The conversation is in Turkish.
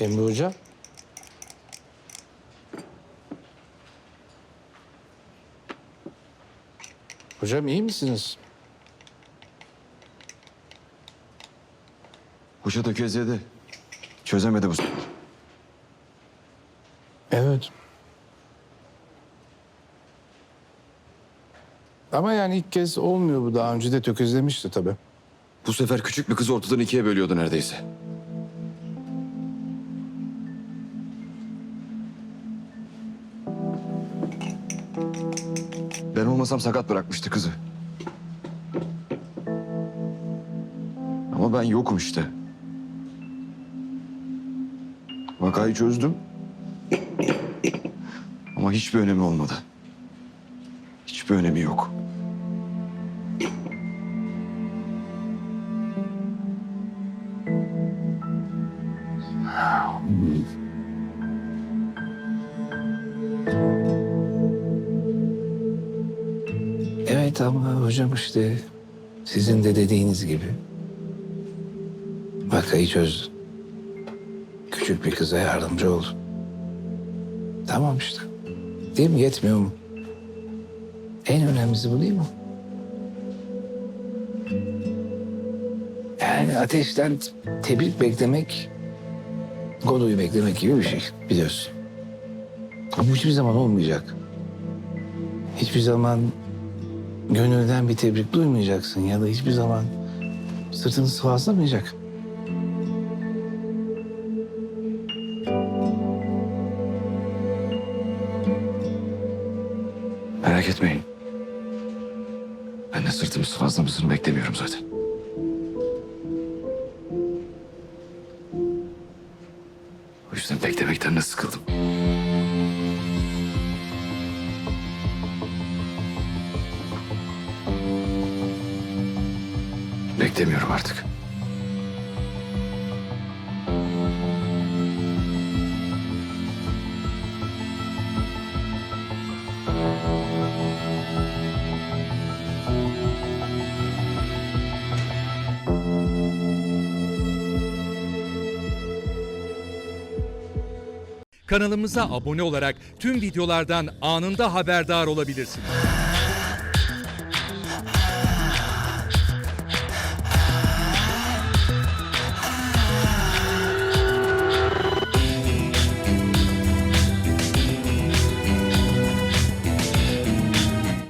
Emre Hoca. Hocam iyi misiniz? Hoca tökezledi. Çözemedi bu sefer. Evet. Ama yani ilk kez olmuyor bu. Daha önce de tökezlemişti tabii. Bu sefer küçük bir kız ortadan ikiye bölüyordu neredeyse. Ben olmasam sakat bırakmıştı kızı. Ama ben yokum işte. Vakayı çözdüm. Ama hiçbir önemi olmadı. Hiçbir önemi yok. Ama hocam işte sizin de dediğiniz gibi vakayı çözdün. Küçük bir kıza yardımcı oldun. Tamam işte. Değil mi? Yetmiyor mu? En önemlisi bu değil mi? Yani ateşten tebrik beklemek, Godoy'u beklemek gibi bir şey biliyorsun. Ama hiçbir zaman olmayacak. Hiçbir zaman gönülden bir tebrik duymayacaksın ya da hiçbir zaman sırtını sıvazlamayacak. Merak etmeyin. Ben de sırtımı sıvazlamasını beklemiyorum zaten. O yüzden beklemekten de sıkıldım. Beklemiyorum artık. Kanalımıza abone olarak tüm videolardan anında haberdar olabilirsiniz.